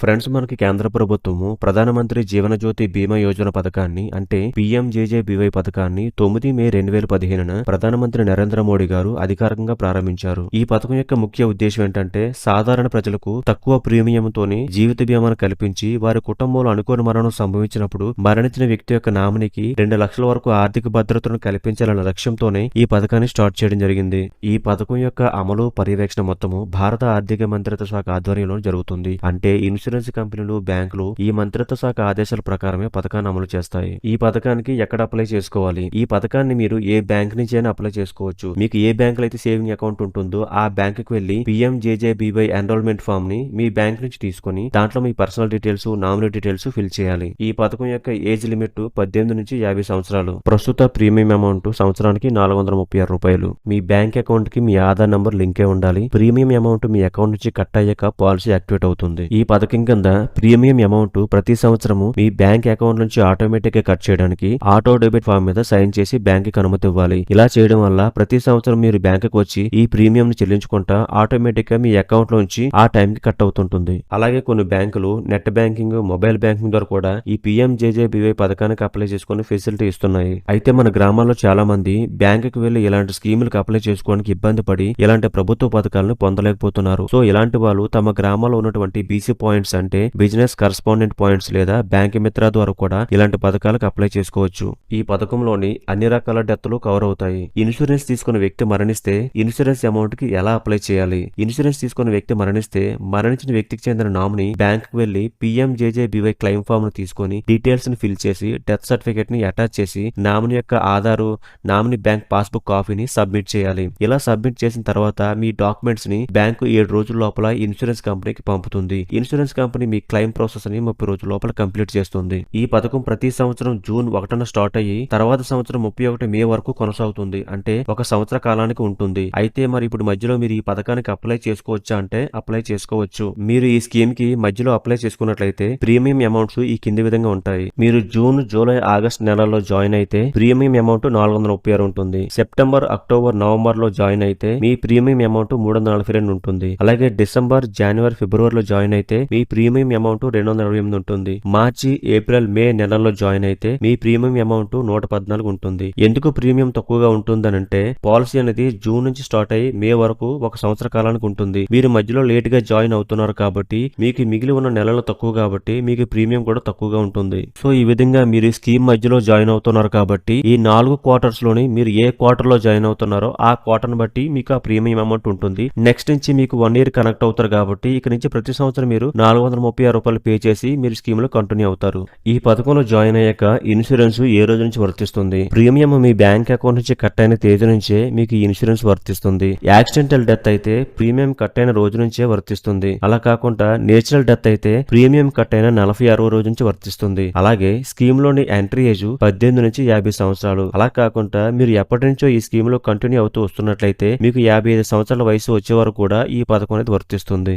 Friends మనకి కేంద్ర ప్రభుత్వము ప్రధానమంత్రి జీవనజ్యోతి బీమా యోజన పథకాన్ని అంటే పీఎంజేజేబీవై పథకాన్ని తొమ్మిది మే రెండు వేల పదిహేనున ప్రధానమంత్రి నరేంద్ర మోడీ గారు అధికారికంగా ప్రారంభించారు. ఈ పథకం యొక్క ముఖ్య ఉద్దేశం ఏంటంటే సాధారణ ప్రజలకు తక్కువ ప్రీమియంతోనే జీవిత బీమాను కల్పించి వారి కుటుంబంలో అనుకోని మరణం సంభవించినప్పుడు మరణించిన వ్యక్తి యొక్క నామినికి రెండు లక్షల వరకు ఆర్థిక భద్రతను కల్పించాలన్న లక్ష్యంతోనే ఈ పథకాన్ని స్టార్ట్ చేయడం జరిగింది. ఈ పథకం యొక్క అమలు పర్యవేక్షణ మొత్తము భారత ఆర్థిక మంత్రిత్వ శాఖ ఆధ్వర్యంలో జరుగుతుంది. అంటే ఇన్సూరెన్స్ కంపెనీలు బ్యాంకులు ఈ మంత్రిత్వ శాఖ ఆదేశాల ప్రకారమే పథకాన్ని అమలు చేస్తాయి. ఈ పథకానికి ఎక్కడ అప్లై చేసుకోవాలి? ఈ పథకాన్ని మీరు ఏ బ్యాంక్ నుంచి అయినా అప్లై చేసుకోవచ్చు. మీకు ఏ బ్యాంక్లో అయితే సేవింగ్ అకౌంట్ ఉంటుందో ఆ బ్యాంక్కి వెళ్ళి పిఎంజేజేబీవై ఎన్రోల్మెంట్ ఫామ్ని మీ బ్యాంక్ నుంచి తీసుకొని దాంట్లో మీ personal details nominee details fill చేయాలి. ఈ పథకం యొక్క ఏజ్ లిమిట్ పద్దెనిమిది నుంచి యాభై సంవత్సరాలు. ప్రస్తుత ప్రీమియం అమౌంట్ సంవత్సరానికి నాలుగు వందల ముప్పై ఆరు రూపాయలు. మీ బ్యాంక్ అకౌంట్కి మీ ఆధార్ నంబర్ లింకే ఉండాలి. ప్రీమియం అమౌంట్ మీ అకౌంట్ నుంచి కట్ అయ్యాక పాలసీ యాక్టివేట్ అవుతుంది. ఈ పథకం కింద ప్రీమియం అమౌంట్ ప్రతి సంవత్సరము మీ బ్యాంక్ అకౌంట్ నుంచి ఆటోమేటిక్గా కట్ చేయడానికి ఆటో డెబిట్ ఫామ్ మీద సైన్ చేసి బ్యాంక్కి అనుమతి ఇవ్వాలి. ఇలా చేయడం వల్ల ప్రతి సంవత్సరం మీరు బ్యాంక్కి వచ్చి ఈ ప్రీమియం ని చెల్లించుకుంటా ఆటోమేటిక్గా మీ అకౌంట్ లోంచి ఆ టైం కి కట్ అవుతుంటుంది. అలాగే కొన్ని బ్యాంకులు నెట్ బ్యాంకింగ్ మొబైల్ బ్యాంకింగ్ ద్వారా కూడా ఈ పిఎంజేజేబీవై పథకానికి అప్లై చేసుకుని ఫెసిలిటీ ఇస్తున్నాయి. అయితే మన గ్రామాల్లో చాలా మంది బ్యాంకుకి వెళ్ళి ఇలాంటి స్కీములకు అప్లై చేసుకోవడానికి ఇబ్బంది పడి ఇలాంటి ప్రభుత్వ పథకాలను పొందలేకపోతున్నారు. సో ఇలాంటి వాళ్ళు తమ గ్రామాల్లో ఉన్నటువంటి బీసీ పాయింట్స్ అంటే బిజినెస్ కరస్పాండెంట్ పాయింట్స్ లేదా బ్యాంక్ మిత్ర ద్వారా కూడా ఇలాంటి పథకాలకు అప్లై చేసుకోవచ్చు. ఈ పథకంలోని అన్ని రకాల డెత్లు కవర్ అవుతాయి. ఇన్సూరెన్స్ తీసుకున్న వ్యక్తి మరణిస్తే ఇన్సూరెన్స్ అమౌంట్కి ఎలా అప్లై చేయాలి? ఇన్సూరెన్స్ తీసుకున్న వ్యక్తి మరణిస్తే మరణించిన వ్యక్తికి చెందిన నామిని బ్యాంక్కు వెళ్ళి పిఎంజేజేబీవై క్లెయిమ్ ఫామ్ను తీసుకొని డీటెయిల్స్ని ఫిల్ చేసి డెత్ సర్టిఫికేట్ని అటాచ్ చేసి నామిని యొక్క ఆధారు నామిని బ్యాంక్ పాస్బుక్ కాపీని సబ్మిట్ చేయాలి. ఇలా సబ్మిట్ చేసిన తర్వాత మీ డాక్యుమెంట్స్ని బ్యాంకు ఏడు రోజుల లోపల ఇన్సూరెన్స్ కంపెనీకి పంపుతుంది. ఇన్సూరెన్స్ కంపెనీ మీ క్లెయిమ్ ప్రాసెస్ని ముప్పై రోజుల లోపల కంప్లీట్ చేస్తుంది. ఈ పథకం ప్రతి సంవత్సరం జూన్ ఒకటన స్టార్ట్ అయ్యి తర్వాత సంవత్సరం ముప్పై ఒకటి మే వరకు కొనసాగుతుంది. అంటే ఒక సంవత్సర కాలానికి ఉంటుంది. అయితే మరి ఇప్పుడు మధ్యలో మీరు ఈ పథకానికి అప్లై చేసుకోవచ్చా అంటే అప్లై చేసుకోవచ్చు. మీరు ఈ స్కీమ్కి మధ్యలో అప్లై చేసుకున్నట్లయితే ప్రీమియం అమౌంట్స్ ఈ కింది విధంగా ఉంటాయి. మీరు జూన్ జూలై ఆగస్ట్ నెలల్లో జాయిన్ అయితే ప్రీమియం అమౌంట్ నాలుగు వందల ముప్పై ఆరు ఉంటుంది. సెప్టెంబర్ అక్టోబర్ నవంబర్లో జాయిన్ అయితే మీ ప్రీమియం అమౌంట్ మూడు వందల నలభై రెండు ఉంటుంది. అలాగే డిసెంబర్ జనవరి ఫిబ్రవరిలో జాయిన్ అయితే మీ ప్రీమియం అమౌంట్ రెండు వందల ఇరవై ఎనిమిది ఉంటుంది. మార్చి ఏప్రిల్ మే నెలల్లో జాయిన్ అయితే మీ ప్రీమియం అమౌంట్ నూట పద్నాలుగు ఉంటుంది. ఎందుకు ప్రీమియం తక్కువగా ఉంటుందనంటే పాలసీ అనేది జూన్ నుంచి స్టార్ట్ అయ్యి మే వరకు ఒక సంవత్సర కాలానికి ఉంటుంది. మీరు మధ్యలో లేట్గా జాయిన్ అవుతున్నారు కాబట్టి మీకు మిగిలి ఉన్న నెలలు తక్కువ కాబట్టి మీకు ప్రీమియం కూడా తక్కువగా ఉంటుంది. సో ఈ విధంగా మీరు స్కీమ్ మధ్యలో జాయిన్ అవుతున్నారు కాబట్టి ఈ నాలుగు క్వార్టర్స్లోని మీరు ఏ క్వార్టర్లో జాయిన్ అవుతున్నారో ఆ క్వార్టర్ బట్టి మీకు ఆ ప్రీమియం అమౌంట్ ఉంటుంది. నెక్స్ట్ నుంచి మీకు వన్ ఇయర్ కనెక్ట్ అవుతారు కాబట్టి ఇక నుంచి ప్రతి సంవత్సరం మీరు నాలుగు నాలుగు వందల ముప్పై ఆరు రూపాయలు పే చేసి మీరు స్కీమ్లో కంటిన్యూ అవుతారు. ఈ పథకంలో జాయిన్ అయ్యాక ఇన్సూరెన్స్ ఏ రోజు నుంచి వర్తిస్తుంది? ప్రీమియం మీ బ్యాంక్ అకౌంట్ నుంచి కట్ అయిన తేదీ నుంచే మీకు ఇన్సూరెన్స్ వర్తిస్తుంది. యాక్సిడెంటల్ డెత్ అయితే ప్రీమియం కట్ అయిన రోజు నుంచే వర్తిస్తుంది. అలా కాకుండా నేచురల్ డెత్ అయితే ప్రీమియం కట్ అయిన నలభై అరవై రోజు నుంచి వర్తిస్తుంది. అలాగే స్కీమ్లోని ఎంట్రీ ఏజ్ పద్దెనిమిది నుంచి యాభై సంవత్సరాలు. అలా కాకుండా మీరు ఎప్పటి నుంచో ఈ స్కీమ్లో కంటిన్యూ అవుతూ వస్తున్నట్లయితే మీకు యాభై ఐదు సంవత్సరాల వయసు వచ్చే వరకు కూడా ఈ పథకం అనేది వర్తిస్తుంది.